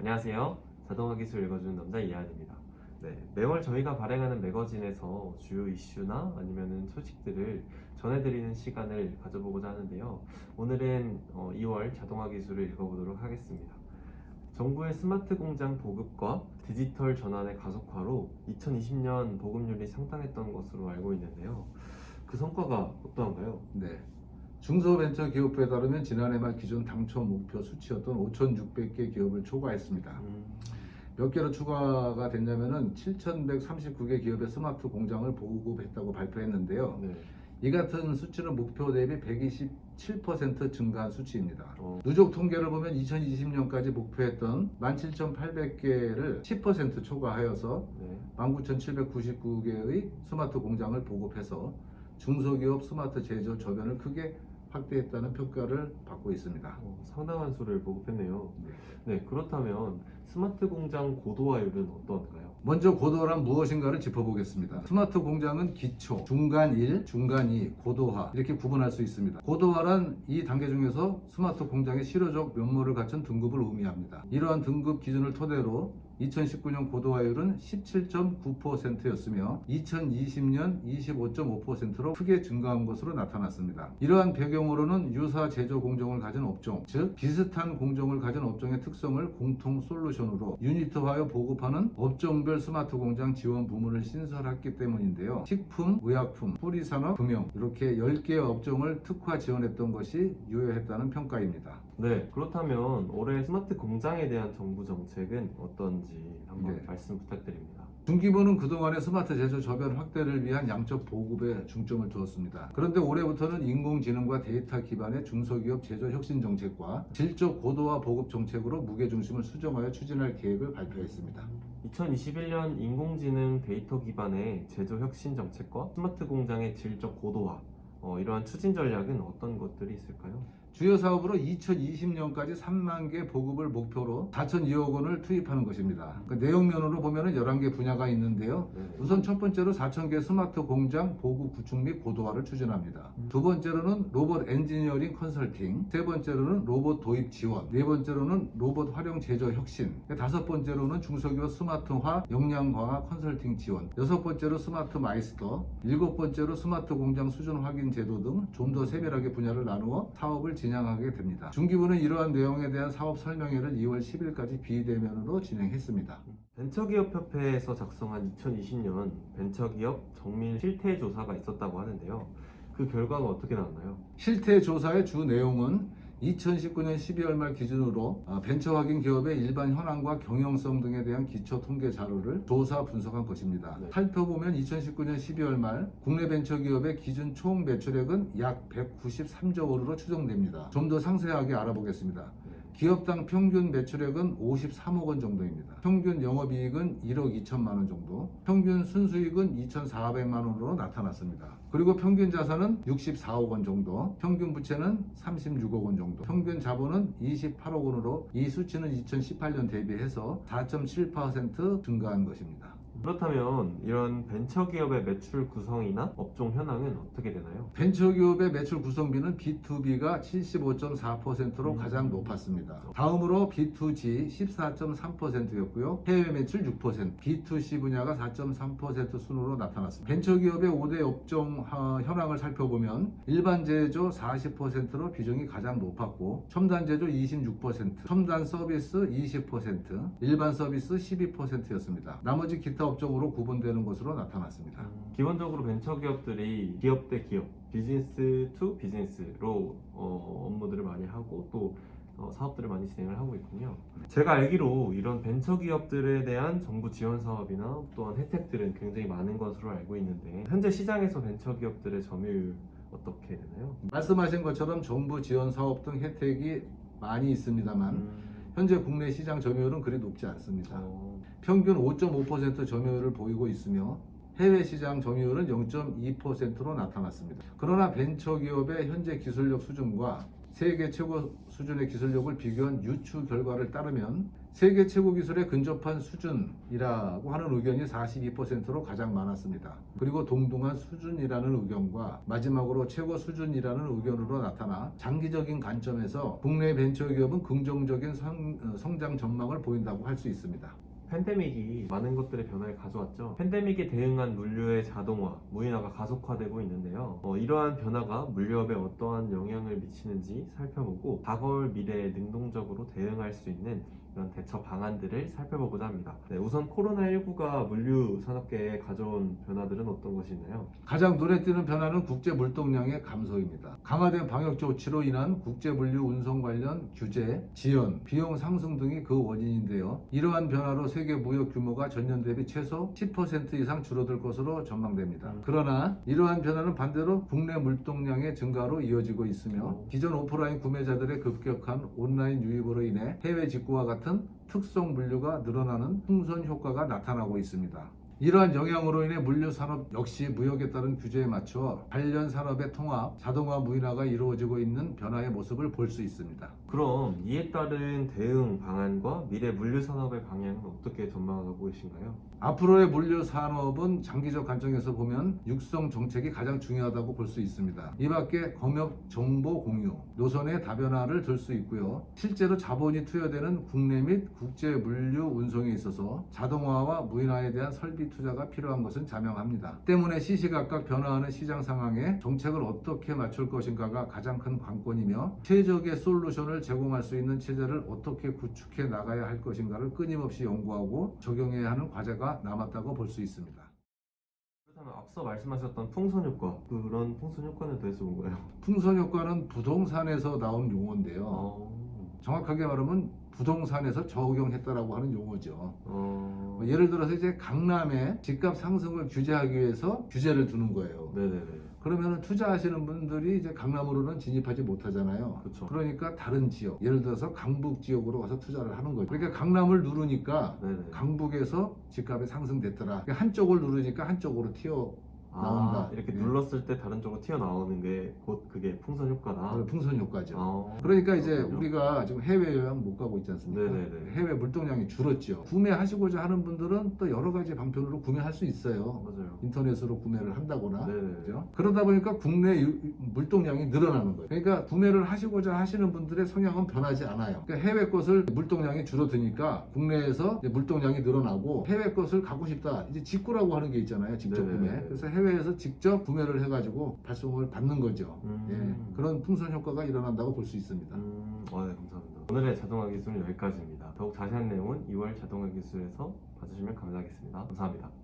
안녕하세요. 자동화 기술 읽어주는 남자 이하연입니다. 네, 매월 저희가 발행하는 매거진에서 주요 이슈나 아니면은 소식들을 전해드리는 시간을 가져보고자 하는데요. 오늘은 어, 2월 자동화 기술을 읽어보도록 하겠습니다. 정부의 스마트 공장 보급과 디지털 전환의 가속화로 2020년 보급률이 상당했던 것으로 알고 있는데요. 그 성과가 어떠한가요? 네. 중소벤처기업부에 따르면 지난해 말 기존 당초 목표 수치였던 5,600개 기업을 초과했습니다. 음, 몇 개로 추가가 됐냐면은 7,139개 기업의 스마트 공장을 보급했다고 발표했는데요. 네. 이 같은 수치는 목표 대비 127% 증가한 수치입니다. 어, 누적 통계를 보면 2020년까지 목표했던 17,800개를 10% 초과하여서 네. 19,799개의 스마트 공장을 보급해서 중소기업 스마트 제조 저변을 크게 확대했다는 평가를 받고 있습니다. 어, 상당한 수를 보급했네요. 네. 네, 그렇다면 스마트 공장 고도화율은 어떤가요? 먼저 고도화란 무엇인가를 짚어보겠습니다. 스마트 공장은 기초, 중간 1, 중간 2, 고도화 이렇게 구분할 수 있습니다. 고도화란 이 단계 중에서 스마트 공장의 실효적 면모를 갖춘 등급을 의미합니다. 이러한 등급 기준을 토대로 2019년 고도화율은 17.9%였으며 2020년 25.5%로 크게 증가한 것으로 나타났습니다. 이러한 배경으로는 유사 제조 공정을 가진 업종, 즉 비슷한 공정을 가진 업종의 특성을 공통 솔루션으로 유니트화하여 보급하는 업종별 스마트 공장 지원 부문을 신설했기 때문인데요. 식품, 의약품, 뿌리산업, 금융 이렇게 10개의 업종을 특화 지원했던 것이 유효했다는 평가입니다. 네, 그렇다면 올해 스마트 공장에 대한 정부 정책은 어떤지 한번 네. 말씀 부탁드립니다. 중기부는 그동안의 스마트 제조 저변 확대를 위한 양적 보급에 중점을 두었습니다. 그런데 올해부터는 인공지능과 데이터 기반의 중소기업 제조 혁신 정책과 질적 고도화 보급 정책으로 무게중심을 수정하여 추진할 계획을 발표했습니다. 2021년 인공지능 데이터 기반의 제조 혁신 정책과 스마트 공장의 질적 고도화 어, 이러한 추진 전략은 어떤 것들이 있을까요? 주요 사업으로 2020년까지 3만 개 보급을 목표로 4,200억 원을 투입하는 것입니다. 그 내용면으로 보면 11개 분야가 있는데요. 네. 우선 첫 번째로 4,000개 스마트 공장 보급 구축 및 고도화를 추진합니다. 두 번째로는 로봇 엔지니어링 컨설팅, 세 번째로는 로봇 도입 지원, 네 번째로는 로봇 활용 제조 혁신, 다섯 번째로는 중소기업 스마트화 역량 강화 컨설팅 지원, 여섯 번째로 스마트 마이스터, 일곱 번째로 스마트 공장 수준 확인 제도 등 좀 더 세밀하게 분야를 나누어 사업을 진행하게 됩니다. 중기부는 이러한 내용에 대한 사업 설명회를 2월 10일까지 비대면으로 진행했습니다. 벤처기업협회에서 작성한 2020년 벤처기업 정밀 실태 조사가 있었다고 하는데요. 그 결과가 어떻게 나왔나요? 실태 조사의 주 내용은 2019년 12월 말 기준으로 아, 벤처 확인 기업의 일반 현황과 경영성 등에 대한 기초 통계 자료를 조사 분석한 것입니다. 네. 살펴보면 2019년 12월 말 국내 벤처 기업의 기준 총 매출액은 약 193조 원으로 추정됩니다. 좀 더 상세하게 알아보겠습니다. 기업당 평균 매출액은 53억 원 정도입니다. 평균 영업이익은 1억 2천만 원 정도, 평균 순수익은 2,400만 원으로 나타났습니다. 그리고 평균 자산은 64억 원 정도, 평균 부채는 36억 원 정도, 평균 자본은 28억 원으로 이 수치는 2018년 대비해서 4.7% 증가한 것입니다. 그렇다면 이런 벤처기업의 매출 구성이나 업종 현황은 어떻게 되나요? 벤처기업의 매출 구성비는 B2B가 75.4%로 음. 가장 높았습니다. 다음으로 B2G 14.3%였고요. 해외 매출 6%, B2C 분야가 4.3% 순으로 나타났습니다. 벤처기업의 5대 업종 어, 현황을 살펴보면 일반 제조 40%로 비중이 가장 높았고 첨단 제조 26%, 첨단 서비스 20%, 일반 서비스 12%였습니다. 나머지 기타 업종으로 구분되는 것으로 나타났습니다. 기본적으로 벤처기업들이 기업 대 기업, 비즈니스 투 비즈니스로 어, 업무들을 많이 하고 또 어, 사업들을 많이 진행을 하고 있군요. 제가 알기로 이런 벤처기업들에 대한 정부 지원 사업이나 또한 혜택들은 굉장히 많은 것으로 알고 있는데 현재 시장에서 벤처기업들의 점유율 어떻게 되나요? 말씀하신 것처럼 정부 지원 사업 등 혜택이 많이 있습니다만 음, 현재 국내 시장 점유율은 그리 높지 않습니다. 어, 평균 5.5% 점유율을 보이고 있으며 해외 시장 점유율은 0.2%로 나타났습니다. 그러나 벤처 기업의 현재 기술력 수준과 세계 최고 수준의 기술력을 비교한 유추 결과를 따르면 세계 최고 기술에 근접한 수준이라고 하는 의견이 42%로 가장 많았습니다. 그리고 동등한 수준이라는 의견과 마지막으로 최고 수준이라는 의견으로 나타나 장기적인 관점에서 국내 벤처기업은 긍정적인 성, 어, 성장 전망을 보인다고 할 수 있습니다. 팬데믹이 많은 것들의 변화를 가져왔죠. 팬데믹에 대응한 물류의 자동화, 무인화가 가속화되고 있는데요. 어, 이러한 변화가 물류업에 어떠한 영향을 미치는지 살펴보고 과거와 미래에 능동적으로 대응할 수 있는 이런 대처 방안들을 살펴보고자 합니다. 네, 우선 코로나19가 물류 산업계에 가져온 변화들은 어떤 것이 있나요? 가장 눈에 띄는 변화는 국제 물동량의 감소입니다. 강화된 방역 조치로 인한 국제 물류 운송 관련 규제, 지연, 비용 상승 등이 그 원인인데요. 이러한 변화로 세계 무역 규모가 전년 대비 최소 10% 이상 줄어들 것으로 전망됩니다. 음. 그러나 이러한 변화는 반대로 국내 물동량의 증가로 이어지고 있으며 오. 기존 오프라인 구매자들의 급격한 온라인 유입으로 인해 해외 직구와 같은 특성 물류가 늘어나는 풍선 효과가 나타나고 있습니다. 이러한 영향으로 인해 물류 산업 역시 무역에 따른 규제에 맞춰 관련 산업의 통합, 자동화 무인화가 이루어지고 있는 변화의 모습을 볼 수 있습니다. 그럼 이에 따른 대응 방안과 미래 물류 산업의 방향은 어떻게 전망하고 계신가요? 앞으로의 물류 산업은 장기적 관점에서 보면 육성 정책이 가장 중요하다고 볼 수 있습니다. 이 밖에 검역 정보 공유, 노선의 다변화를 들 수 있고요. 실제로 자본이 투여되는 국내 및 국제 물류 운송에 있어서 자동화와 무인화에 대한 설비 투자가 필요한 것은 자명합니다. 때문에 시시각각 변화하는 시장 상황에 정책을 어떻게 맞출 것인가가 가장 큰 관건이며 최적의 솔루션을 제공할 수 있는 체제를 어떻게 구축해 나가야 할 것인가를 끊임없이 연구하고 적용해야 하는 과제가 남았다고 볼 수 있습니다. 앞서 말씀하셨던 풍선 효과 그런 풍선 효과는 도대체 뭔가요? 풍선 효과는 부동산에서 나온 용어인데요. 어, 정확하게 말하면 부동산에서 적용했다라고 하는 용어죠. 어, 뭐 예를 들어서 이제 강남의 집값 상승을 규제하기 위해서 규제를 두는 거예요. 네네네. 그러면 투자하시는 분들이 이제 강남으로는 진입하지 못하잖아요. 그쵸. 그러니까 다른 지역, 예를 들어서 강북 지역으로 가서 투자를 하는 거죠. 그러니까 강남을 누르니까 네네. 강북에서 집값이 상승됐더라. 그러니까 한쪽을 누르니까 한쪽으로 튀어 아, 나온다. 이렇게 예. 눌렀을 때 다른 쪽으로 튀어나오는 게 곧 그게 풍선 효과다. 바로 풍선 효과죠. 아, 그러니까 이제 그렇군요. 우리가 지금 해외 여행 못 가고 있지 않습니까? 네네네. 해외 물동량이 줄었죠. 구매하시고자 하는 분들은 또 여러 가지 방편으로 구매할 수 있어요. 맞아요. 인터넷으로 구매를 한다거나 네네. 그죠? 그러다 보니까 국내 유- 물동량이 늘어나는 거예요. 그러니까 구매를 하시고자 하시는 분들의 성향은 변하지 않아요. 그러니까 해외 것을 물동량이 줄어드니까 국내에서 이제 물동량이 늘어나고 해외 것을 갖고 싶다. 이제 직구라고 하는 게 있잖아요. 직접 네네. 구매. 그래서 해외에서 직접 구매를 해가지고 발송을 받는 거죠. 음. 예, 그런 풍선 효과가 일어난다고 볼 수 있습니다. 음, 아, 네, 감사합니다. 오늘의 자동화 기술은 여기까지입니다. 더욱 자세한 내용은 2월 자동화 기술에서 봐주시면 감사하겠습니다. 감사합니다.